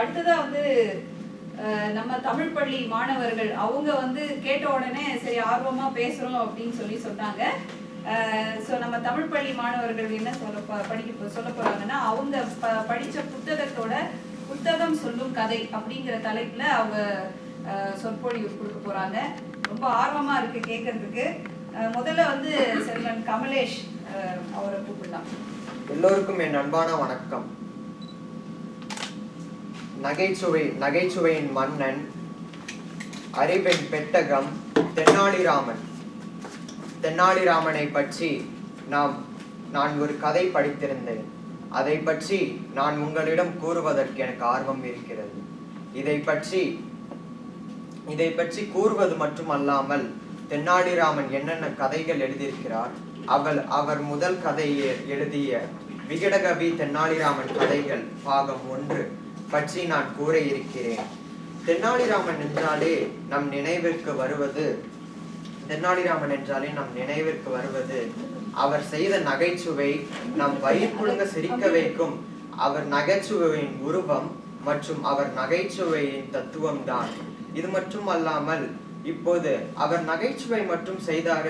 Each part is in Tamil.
அடுத்ததா வந்து நம்ம தமிழ் பள்ளி மாணவர்கள் அவங்க வந்து கேட்ட உடனே சரி ஆர்வமா பேசுறோம் அப்படின்னு சொல்லி சொன்னாங்க ஸோ நம்ம தமிழ் பள்ளி மாணவர்கள் என்ன சொல்ல படிக்க சொல்ல போறாங்கன்னா அவங்க ப- படிச்ச புத்தகத்தோட புத்தகம் சொல்லும் கதை அப்படிங்கிற தலைப்புல அவங்க சொற்பொழிவு கொடுக்க போறாங்க. ரொம்ப ஆர்வமா இருக்கு கேட்கறதுக்கு முதல்ல வந்து செல்வன் கமலேஷ் அவரை கூப்பிடலாம். எல்லோருக்கும் என் அன்பான வணக்கம். நகைச்சுவை நகைச்சுவையின் மன்னன் அறிவின் பெட்டகம் தென்னாலிராமன். தென்னாலிராமனை பற்றி நாம் நான் ஒரு கதை படித்திருந்தேன். அதை பற்றி நான் உங்களிடம் கூறுவதற்கு எனக்கு ஆர்வம் இருக்கிறது. இதை பற்றி இதை பற்றி கூறுவது மட்டுமல்லாமல் தென்னாலிராமன் என்னென்ன கதைகள் எழுதியிருக்கிறார் அவள் அவர் முதல் கதையை எழுதிய விகடகவி தென்னாலிராமன் கதைகள் பாகம் ஒன்று. பற்றி நான் கூற இருக்கிறேன் தென்னாலிராமன் என்றாலே நம் நினைவிற்கு வருவது. தென்னாலிராமன் என்றாலே நம் நினைவிற்கு வருவது. அவர் செய்த நகைச்சுவை நம் வயிற்றுழுங்க சிரிக்க வைக்கும். அவர் நகைச்சுவையின் உருவம் மற்றும் அவர் நகைச்சுவையின் தத்துவம் தான் இது மட்டும் அல்லாமல் இப்போது அவர் நகைச்சுவை மட்டும் செய்தார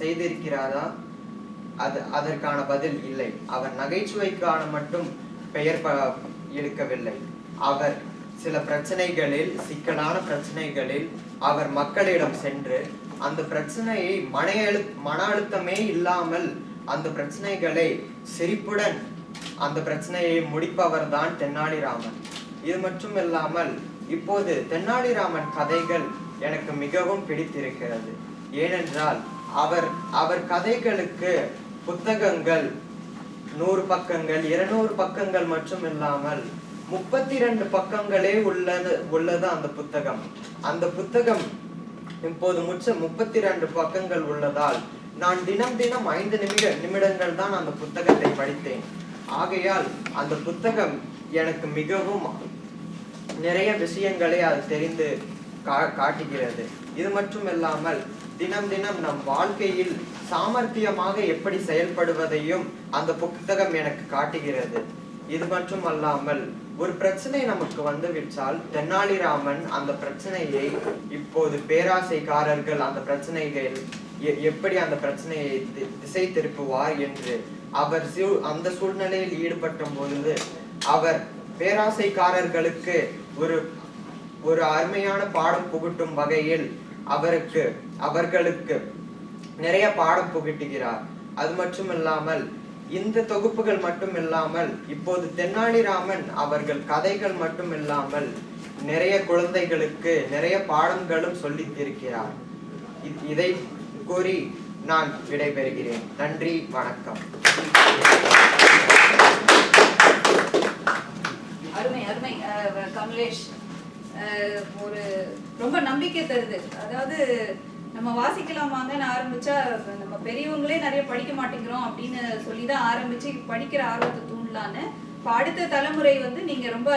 செய்திருக்கிறாரா? அது அதற்கான பதில் இல்லை. அவர் நகைச்சுவைக்கான மட்டும் பெயர் எடுக்கவில்லை அவர் சில பிரச்சனைகளில் சிக்கலான பிரச்சனைகளில் அவர் மக்களிடம் சென்று அந்த பிரச்சனையை மன அழு மன அழுத்தமே இல்லாமல் அந்த பிரச்சனைகளை சிரிப்புடன் அந்த பிரச்சனையை முடிப்பவர் தான் தென்னாலிராமன். இது மட்டும் இல்லாமல் இப்போது தென்னாலிராமன் கதைகள் எனக்கு மிகவும் பிடித்திருக்கிறது. ஏனென்றால் அவர் அவர் கதைகளுக்கு புத்தகங்கள் நூறு பக்கங்கள் இருநூறு பக்கங்கள் மட்டும் இல்லாமல் முப்பத்தி ரெண்டு பக்கங்களே உள்ளது உள்ளது அந்த புத்தகம். அந்த புத்தகம் இப்போது முச்ச முப்பத்தி ரெண்டு பக்கங்கள் உள்ளதால் நான் தினம் தினம் ஐந்து நிமிட நிமிடங்கள் தான் அந்த புத்தகத்தை படித்தேன். ஆகையால் அந்த புத்தகம் எனக்கு மிகவும் நிறைய விஷயங்களை அது தெரிந்து கா- காட்டுகிறது. இது மட்டும் இல்லாமல் தினம் தினம் நம் வாழ்க்கையில் சாமர்த்தியமாக எப்படி செயல்படுவதையும் அந்த புத்தகம் எனக்கு காட்டுகிறது. இது மட்டும் அல்லாமல் ஒரு பிரச்சனை நமக்கு வந்துவிட்டால் தென்னாலிராமன் அந்த பிரச்சனையை இப்போது பேராசைக்காரர்கள் அந்த பிரச்சனைகள் எ- எப்படி அந்த பிரச்சனையை தி- திசை திருப்புவார் என்று அவர் அந்த சூழ்நிலையில் ஈடுபட்ட பொழுது அவர் பேராசைக்காரர்களுக்கு ஒரு ஒரு அருமையான பாடம் புகட்டும் வகையில் அவருக்கு அவர்களுக்கு நிறைய பாடம் புகட்டுகிறார். அது மட்டும் இல்லாமல் இந்த தொகுப்புகள் மட்டும் இல்லாமல் இப்போது தென்னாலிராமன் அவர்கள் கதைகள் மட்டும் இல்லாமல் நிறைய குழந்தைகளுக்கு நிறைய பாடங்களும் சொல்லித்திருக்கிறார். இதை கூறி நான் விடைபெறுகிறேன். நன்றி வணக்கம். அருமை அருமை. கமலேஷ். அஹ், ஒரு ரொம்ப நம்பிக்கை தருது. அதாவது நம்ம வாசிக்கலாம் வாங்கன்னு ஆரம்பிச்சா நம்ம பெரியவங்களே நிறைய படிக்க மாட்டேங்கிறோம் அப்படின்னு சொல்லி தான் ஆரம்பிச்சு படிக்கிற ஆர்வத்தை தூண்டலான்னு. இப்போ அடுத்த தலைமுறை வந்து நீங்க ரொம்ப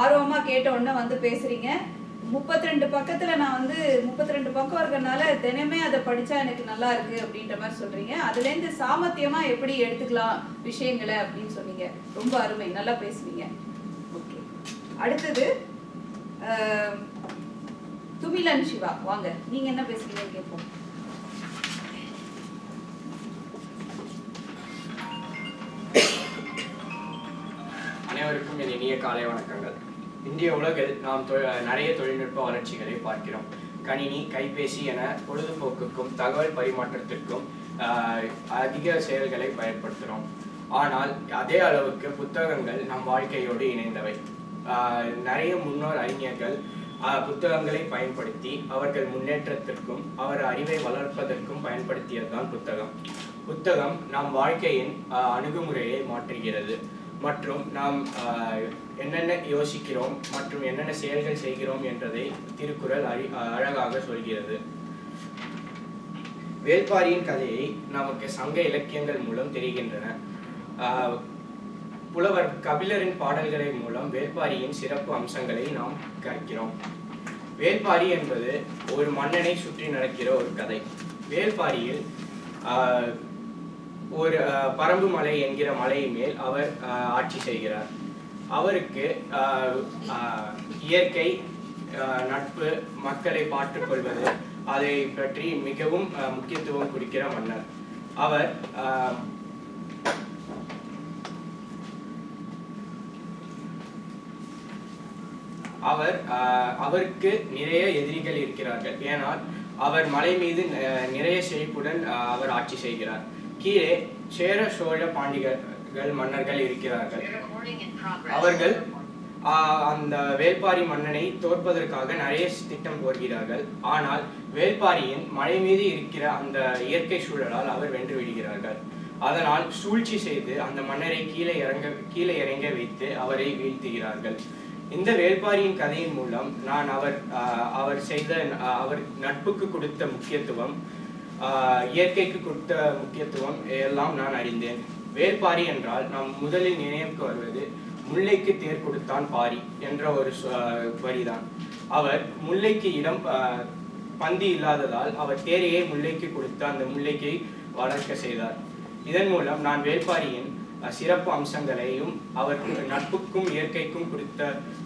ஆர்வமா கேட்ட உடனே வந்து பேசுறீங்க. முப்பத்தி ரெண்டு பக்கத்துல நான் வந்து முப்பத்தி ரெண்டு பக்கம் இருக்கறனால தினமே அதை படிச்சா எனக்கு நல்லா இருக்கு அப்படின்ற மாதிரி சொல்றீங்க. அதுல இருந்து சாமர்த்தியமா எப்படி எடுத்துக்கலாம் விஷயங்களை அப்படின்னு சொன்னீங்க. ரொம்ப அருமை நல்லா பேசுவீங்க ஓகே. அடுத்தது துமிலன் சிவா வாங்க. நீங்க என்ன பேசுறீங்க? கேட்போம் அனைவருக்கும் என் இனிய காலை வணக்கங்கள். இந்திய உலகில் நாம் தொ- நிறைய தொழில்நுட்ப வளர்ச்சிகளை பார்க்கிறோம். கணினி கைபேசி என பொழுதுபோக்குக்கும் தகவல் பரிமாற்றத்திற்கும் ஆஹ், அதிக செயல்களை பயன்படுத்துகிறோம் ஆனால் அதே அளவுக்கு புத்தகங்கள் நம் வாழ்க்கையோடு இணைந்தவை. ஆஹ், நிறைய முன்னோர் அறிஞர்கள் புத்தகங்களை பயன்படுத்தி அவர்கள் முன்னேற்றத்திற்கும் அவர் அறிவை வளர்ப்பதற்கும் பயன்படுத்தியதுதான் புத்தகம். புத்தகம் நம் வாழ்க்கையின் ஆஹ், அணுகுமுறையை மாற்றுகிறது. மற்றும் நாம் ஆஹ், என்னென்ன யோசிக்கிறோம் மற்றும் என்னென்ன செயல்கள் செய்கிறோம் என்றதை திருக்குறள் அறி அழகாக சொல்கிறது. வேள்பாரியின் கதையை நமக்கு சங்க இலக்கியங்கள் மூலம் தெரிகின்றன. புலவர் கபிலரின் பாடல்களை மூலம் வேள்பாரியின் சிறப்பு அம்சங்களை நாம் கற்கிறோம். வேள்பாரி என்பது ஒரு மன்னனை சுற்றி நடக்கிற ஒரு கதை. வேள்பாரியில் ஒரு பரம்பு மலை என்கிற மலை மேல் அவர் ஆட்சி செய்கிறார். அவருக்கு இயற்கை நட்பு மக்களை பார்த்துக் கொள்வது அதை பற்றி மிகவும் முக்கியத்துவம் கொடுக்கிற மன்னர். அவர் அவர் அவருக்கு நிறைய எதிரிகள் இருக்கிறார்கள். ஏனால் அவர் மலை மீது அஹ், நிறைய செழிப்புடன் அவர் ஆட்சி செய்கிறார். கீழே சேர சோழ பாண்டிகர்கள் மன்னர்கள் இருக்கிறார்கள். அவர்கள் ஆஹ், அந்த வேல்பாரி மன்னனை தோற்பதற்காக நிறைய திட்டம் போடுகிறார்கள். ஆனால் வேல்பாரியின் மலை மீது இருக்கிற அந்த இயற்கை சூழலால் அவர் வென்று விடுகிறார்கள். அதனால் சூழ்ச்சி செய்து அந்த மன்னரை கீழே இறங்க கீழே இறங்க வைத்து அவரை வீழ்த்துகிறார்கள். இந்த வேள்பாரியின் கதையின் மூலம் நான் அவர் அவர் செய்த அவர் நட்புக்கு கொடுத்த முக்கியத்துவம் இயற்கைக்கு கொடுத்த முக்கியத்துவம் எல்லாம் நான் அறிந்தேன். வேள்பாரி என்றால் நாம் முதலில் நினைவுக்கு வருவது முல்லைக்கு தேர் கொடுத்தான் பாரி என்ற ஒரு வரிதான். அவர் முல்லைக்கு இடம் பந்தி இல்லாததால் அவர் தேரையே முல்லைக்கு கொடுத்து அந்த முல்லைக்கை வளர்க்க செய்தார். இதன் மூலம் நான் வேள்பாரியின் சிறப்பு அம்சங்களையும் அவர் நட்புக்கும் இயற்கைக்கும் கொடுத்த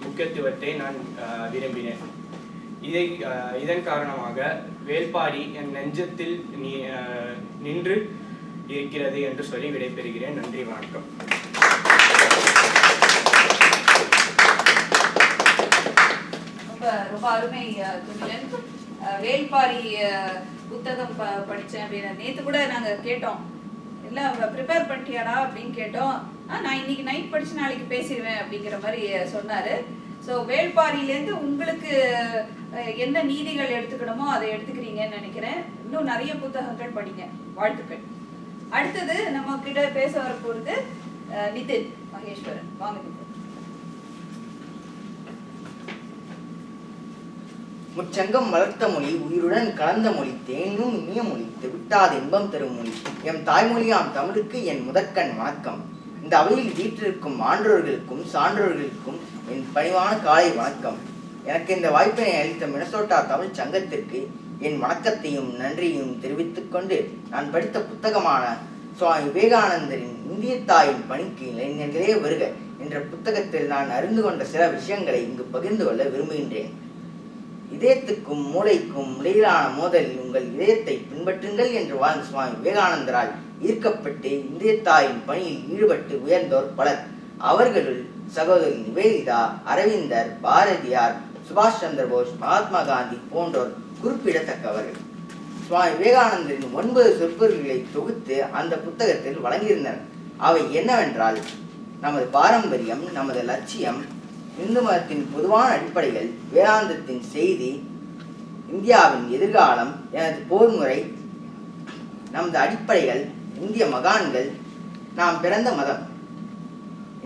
முக்கியத்துவத்தை நான் அஹ், விரும்பினேன். இதை அஹ், இதன் காரணமாக வேள்பாரி என் நெஞ்சத்தில் நீ அஹ், நின்று இருக்கிறது என்று சொல்லி விடைபெறுகிறேன். நன்றி வணக்கம். ரொம்ப ரொம்ப அருமை துணிலன். வேல்பாரி புத்தகம் ப படித்தேன் அப்படின்னு நேற்று கூட நாங்கள் கேட்டோம். எல்லாம் ப்ரிப்பேர் பண்ணிட்டியாடா அப்படின்னு கேட்டோம். நான் இன்னைக்கு நைட் படிச்சு நாளைக்கு பேசிடுவேன் அப்படிங்கிற மாதிரி சொன்னார். சொன்னாரு ஸோ வேள்பாரியிலேருந்து உங்களுக்கு என்ன நீதிகள் எடுத்துக்கணுமோ அதை எடுத்துக்கிறீங்கன்னு நினைக்கிறேன். இன்னும் நிறைய புத்தகங்கள் படிங்க. வாழ்த்துக்கள். அடுத்தது நம்ம கிட்ட பேச வர அஹ், நிதின் மகேஸ்வரன். வாங்க நிதின் முச்சங்கம் வளர்த்த மொழி உயிருடன் கலந்த மொழி தேனும் இனிய மொழி விட்டாத இன்பம் தரும் மொழி. எம் தாய்மொழியாம் தமிழுக்கு என் முதற்கண் வணக்கம். இந்த அவையில் வீற்றிருக்கும் ஆன்றோர்களுக்கும் சான்றோர்களுக்கும் என் பணிவான காலை வணக்கம். எனக்கு இந்த வாய்ப்பினை அளித்த மினசோட்டா தமிழ் சங்கத்திற்கு என் வணக்கத்தையும் நன்றியையும் தெரிவித்துக் கொண்டு நான் படித்த புத்தகமான சுவாமி விவேகானந்தரின் இந்திய தாயின் பணிக்கு இளைஞர்களே வருக என்ற புத்தகத்தில் நான் அறிந்து கொண்ட சில விஷயங்களை இங்கு பகிர்ந்து கொள்ள விரும்புகின்றேன். இதயத்துக்கும் மூளைக்கும் இடையிலான மோதலில் உங்கள் இதயத்தை பின்பற்றுங்கள் என்று வாழ்ந்த சுவாமி விவேகானந்தரால் ஈர்க்கப்பட்டு இந்திய தாயின் பணியில் ஈடுபட்டு உயர்ந்தோர் பலர். அவர்களுள் சகோதரி நிவேதிதா அரவிந்தர் பாரதியார் சுபாஷ் சந்திர போஸ் மகாத்மா காந்தி போன்றோர் குறிப்பிடத்தக்கவர்கள். சுவாமி விவேகானந்தரின் ஒன்பது சொற்பொருள்களை தொகுத்து அந்த புத்தகத்தில் வழங்கியிருந்தனர். அவை என்னவென்றால் நமது பாரம்பரியம் நமது லட்சியம் இந்து மதத்தின் பொதுவான அடிப்படைகள் வேதாந்தத்தின் செய்தி இந்தியாவின் எதிர்காலம் எனது போர்முறை நமது அடிப்படைகள் இந்திய மகான்கள் நாம் பிறந்த மதம்.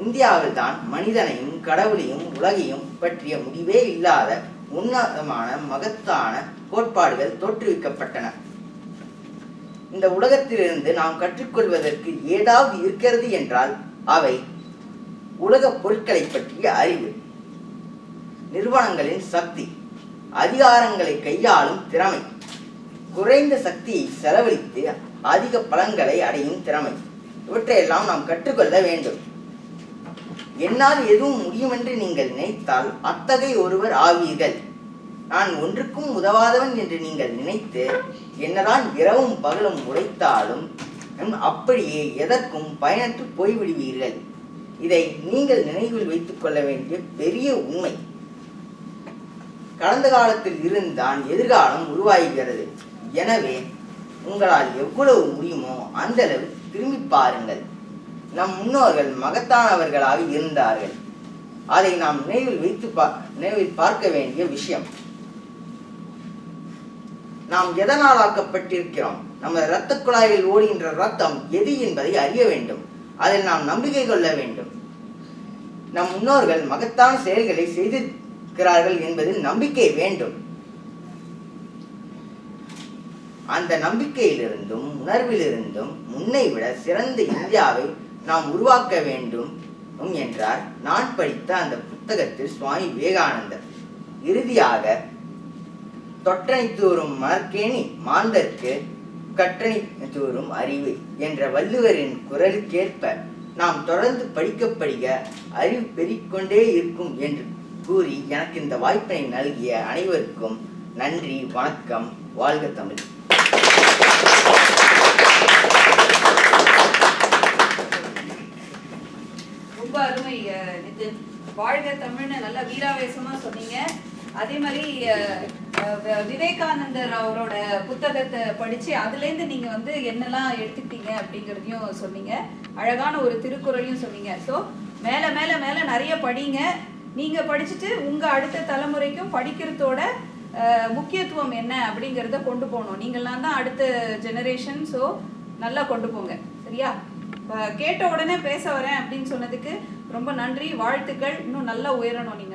இந்தியாவில் தான் மனிதனையும் கடவுளையும் உலகையும் பற்றிய முடிவே இல்லாத உன்னதமான மகத்தான கோட்பாடுகள் தோற்றுவிக்கப்பட்டன. இந்த உலகத்திலிருந்து நாம் கற்றுக்கொள்வதற்கு ஏதாவது இருக்கிறது என்றால் அவை உலக பொருட்களை பற்றிய அறிவு. நிறுவனங்களின் சக்தி அதிகாரங்களை கையாளும் திறமை. குறைந்த சக்தியை செலவழித்து அதிக பலன்களை அடையும் திறமை. இவற்றையெல்லாம் நாம் கற்றுக்கொள்ள வேண்டும். என்னால் எதுவும் முடியுமென்று நீங்கள் நினைத்தால் அத்தகைய ஒருவர் ஆவீர்கள். நான் ஒன்றுக்கும் உதவாதவன் என்று நீங்கள் நினைத்து என்னதான் இரவும் பகலும் உழைத்தாலும் அப்படியே எதற்கும் பயனற்று போய்விடுவீர்கள். இதை நீங்கள் நினைவில் வைத்துக் கொள்ள வேண்டிய பெரிய உண்மை. கடந்த காலத்தில் இருந்தான் எதிர்காலம் உருவாகிறது. எனவே உங்களால் எவ்வளவு முடியுமோ அந்த அளவு திரும்பி பாருங்கள். நம் முன்னோர்கள் மகத்தானவர்களாக இருந்தார்கள். அதை நாம் நினைவில் வைத்து பா நினைவில் பார்க்க வேண்டிய விஷயம். நாம் எதனால் ஆக்கப்பட்டிருக்கிறோம்? நமது இரத்த குழாயில் ஓடுகின்ற ரத்தம் எது என்பதை அறிய வேண்டும். அதில் நாம் நம்பிக்கை கொள்ள வேண்டும். நம் முன்னோர்கள் மகத்தான செயல்களை செய்து இருக்கிறார்கள் என்பதில் நம்பிக்கை வேண்டும். அந்த நம்பிக்கையிலிருந்தும் உணர்விலிருந்தும் முன்னை விட சிறந்த இந்தியாவை நாம் உருவாக்க வேண்டும் என்றார். நான் படித்த அந்த புத்தகத்தில் சுவாமி விவேகானந்தர். இறுதியாக தொட்டனை தூறும் மலர்கேணி மாந்தர்க்கு கற்றனை தூறும் அறிவு என்ற வள்ளுவரின் குரலுக்கேற்ப நாம் தொடர்ந்து படிக்க படிக்க அறிவு பெருக்கொண்டே இருக்கும் என்று கூறி எனக்கு இந்த வாய்ப்பினை நல்கிய அனைவருக்கும் நன்றி வணக்கம். வாழ்க தமிழ். ரொம்ப அருமை நிதின் வாழ்க தமிழ்னு நல்லா வீராவேசமா சொன்னீங்க. அதே மாதிரி விவேகானந்தர் அவரோட புத்தகத்தை படிச்சு அதுலேருந்து நீங்க வந்து என்னெல்லாம் எடுத்துக்கிட்டீங்க அப்படிங்கிறதையும் சொன்னீங்க. அழகான ஒரு திருக்குறளையும் சொன்னீங்க. ஸோ மேல மேல மேல நிறைய படிங்க. நீங்க படிச்சுட்டு உங்க அடுத்த தலைமுறைக்கும் படிக்கிறதோட முக்கியத்துவம் என்ன அப்படிங்கிறத கொண்டு போகணும். நீங்கள்லாம் தான் அடுத்த ஜெனரேஷன் ஸோ நல்லா கொண்டு போங்க. சரியா? கேட்ட உடனே பேச வரேன் அப்படின்னு சொன்னதுக்கு ரொம்ப நன்றி வாழ்த்துக்கள் இன்னும் நல்லா உயரணும் நீங்க.